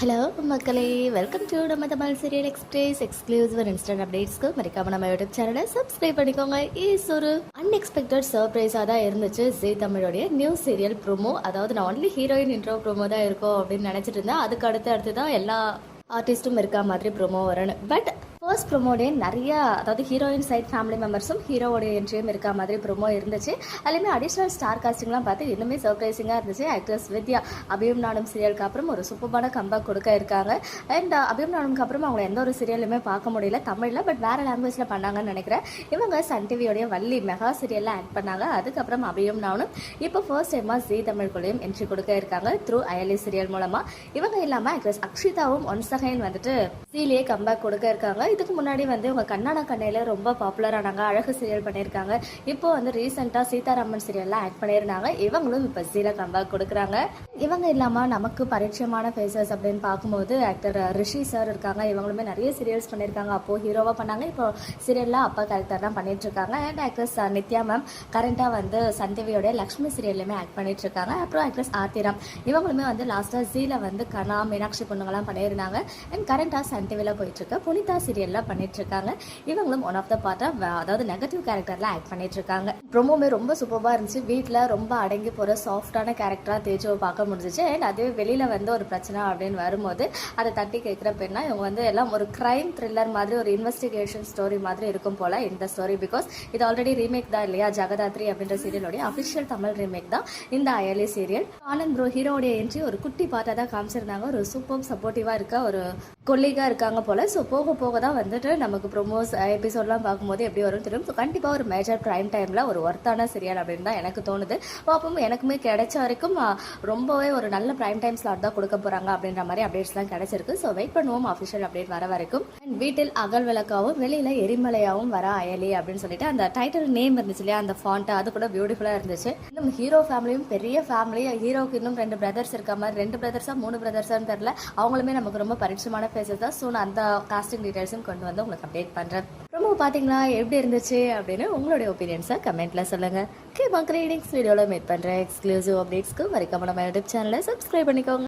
Hello மக்களே. Welcome to நம்ம Tamil serial express exclusive instant அப்டேட்ஸ்க்கு மறக்காம நம்ம யூடியூப் சேனலை சப்ஸ்கிரைப் பண்ணிக்கோங்க. இஸ் ஒரு அன்எக்ஸ்பெக்டட் சர்ப்ரைஸாக தான் இருந்துச்சு. ஜி தமிழோடைய நியூ சீரியல் ப்ரோமோ அதாவது நான் ஒன்லி ஹீரோயின் இன்ட்ரோ ப்ரோமோ தான் இருக்கும் அப்படின்னு நினச்சிட்டு இருந்தேன். அதுக்கு அடுத்து அடுத்து தான் எல்லா ஆர்டிஸ்ட்டும் இருக்கா மாதிரி ப்ரோமோ வரணும் பட் ஃபர்ஸ்ட் ப்ரொமோடே நிறைய அதாவது ஹீரோயின் சைட் ஃபேமிலி மெம்பர்ஸும் ஹீரோவோட என்ட்ரியும் இருக்கா மாதிரி ப்ரோமோ இருந்துச்சு. அதுலேயுமே அடிஷ்னல் ஸ்டார் காஸ்டிங்லாம் பார்த்து இன்னுமே சர்ப்ரைசிங்காக இருந்துச்சு. ஆக்ட்ரஸ் வித்யா அபியம் நானும் சீரியலுக்கு அப்புறம் ஒரு சூப்பரான கம்பேக் கொடுக்க இருக்காங்க. அண்ட் அபியம் நானும்க்கு அப்புறம் அவங்க எந்த ஒரு சீரியலுமே பார்க்க முடியல. தமிழில் பட் வேறு லாங்குவேஜில் பண்ணாங்கன்னு நினைக்கிறேன். இவங்க சன் டிவியோடைய வள்ளி மெகா சீரியலில் ஆட் பண்ணாங்க. அதுக்கப்புறம் அபியம் நானும் இப்போ ஃபர்ஸ்ட் டைமாக ஜி தமிழ்குள்ளேயும் என்ட்ரி கொடுக்க இருக்காங்க த்ரூ அயலி சீரியல் மூலமாக இவங்க இல்லாமல் ஆக்ட்ரஸ் அக்ஷிதாவும் ஒன்ஸ் வந்துட்டு சீலியே கம்பேக் கொடுக்க இருக்காங்க. இதுக்கு முன்னாடி வந்து இவங்க கண்ணான கண்ணையில ரொம்ப பாப்புலர் ஆனாங்க அழகு சீரியல் பண்ணியிருக்காங்க. இப்போ வந்து ரீசெண்டாக சீதாராமன் சீரியல்லாம் ஆக்ட் பண்ணியிருந்தாங்க. இவங்களும் இப்போ சீல கம்பேக் கொடுக்குறாங்க. இவங்க இல்லாமல் நமக்கு பரிச்சயமான ஃபேஸஸ் அப்படின்னு பார்க்கும்போது ஆக்டர் ரிஷி சார் இருக்காங்க. இவங்களுமே நிறைய சீரியல்ஸ் பண்ணியிருக்காங்க. அப்போது ஹீரோவாக பண்ணாங்க. இப்போ சீரியலில் அப்பா கேரக்டர் தான் பண்ணிட்டு இருக்காங்க அண்ட் ஆக்ட்ரஸ் நித்யா மேம் கரண்டாக வந்து சன் டிவியோட லக்ஷ்மி சீரியல்லையுமே ஆக்ட் பண்ணிட்டு இருக்காங்க அப்புறம் ஆக்ட்ரஸ் ஆத்திரம். இவங்களுமே வந்து லாஸ்ட்டாக ஜீல வந்து கனா மீனாட்சி பொண்ணுங்களாம் பண்ணியிருந்தாங்க. அண்ட் கரண்டாக சன் டிவியில் போயிட்டுருக்க. புனிதா சீரியல் பண்ணிட்டு இருக்காங்க இவங்களும் ஒன் ஆஃப் த பார்ட்டாக அதாவது நெகட்டிவ் கேரக்டர்லாம் ஆக்ட் பண்ணிட்டு இருக்காங்க ரொம்பவுமே ரொம்ப சூப்பராக இருந்துச்சு. வீட்டில் ரொம்ப அடங்கி போகிற சாஃப்டான கேரக்டராக தேஜுவை பார்க்க முடிஞ்சிச்சு. அண்ட் அதுவே வெளியில் வந்து ஒரு பிரச்சனை அப்படின்னு வரும்போது அதை தட்டி கேட்குற பெண்ணா இவங்க வந்து எல்லாம் ஒரு கிரைம் த்ரில்லர் மாதிரி ஒரு இன்வெஸ்டிகேஷன் ஸ்டோரி மாதிரி இருக்கும் போல இந்த ஸ்டோரி பிகாஸ் இது ஆல்ரெடி ரீமேக் தான் இல்லையா? ஜெகதாத்ரி அப்படின்ற சீரியலோடைய அஃபிஷியல் தமிழ் ரீமேக் தான் இந்த அயலி சீரியல் ஆனந்த் ப்ரோ ஹீரோடைய என்ட்ரி ஒரு குட்டி பார்த்தா தான் காமிச்சிருந்தாங்க. ஒரு சூப்பர் சப்போர்ட்டிவாக இருக்க ஒரு கொல்லிகாக இருக்காங்க போல. ஸோ போக போக தான் வந்துட்டு நமக்கு ப்ரொமோஸ் எபிசோட்லாம் பார்க்கும்போது எப்படி வரும் தெரியும்? ஸோ கண்டிப்பாக ஒரு மேஜர் ப்ரைம் டைமில் ஒரு ஒர்த்தான சீரியல் அப்படின்னு தான் எனக்கு தோணுது. பார்ப்போம் எனக்குமே கிடைச்ச வரைக்கும் ரொம்பவே ஒரு நல்ல ப்ரைம் டைம் ஸ்லாட் தான் கொடுக்க போகிறாங்க அப்படின்ற மாதிரி அப்டேட்ஸ்லாம் கிடைச்சிருக்கு. ஸோ வெயிட் பண்ணுவோம் அஃபிஷியல் அப்டேட் வர வரைக்கும். அண்ட் வீட்டில் அகல் விளக்காவும் வெளியில் எரிமலையாகவும் வர அயலி அப்படின்னு சொல்லிட்டு அந்த டைட்டில் நேம் இருந்துச்சு இல்லையா? அந்த ஃபாண்ட் அது கூட பியூட்டிஃபுல்லாக இருந்துச்சு. இன்னும் ஹீரோ ஃபேமிலியும் பெரிய ஃபேமிலி ஹீரோக்கு இன்னும் ரெண்டு பிரதர்ஸ் இருக்க மாதிரி ரெண்டு பிரதர்ஸாக மூணு பிரதர்ஸான்னு தெரியல. அவங்களுமே நமக்கு ரொம்ப பரிச்சயமான ஃபேஸஸ் தான். ஸோ நான் அந்த காஸ்டிங் டீட்டெயில்ஸும் கொண்டு வந்து உங்களுக்கு அப்டேட் பண்ணுறேன் ரொம்ப பார்த்தீங்களா? எப்படி இருந்துச்சு அப்படின்னு உங்களுடைய ஒப்பீனியன்ஸை கமெண்ட்ல சொல்லுங்க. கே மக் ரீடிங்ஸ் வீடியோவில் மீட் பண்ணுறேன் எக்ஸ்க்ளூசிவ் அப்டேட்ஸ்க்கு வரைக்கும் நம்ம யூடியூப் சேனலை சப்ஸ்கிரைப் பண்ணிக்கோங்க.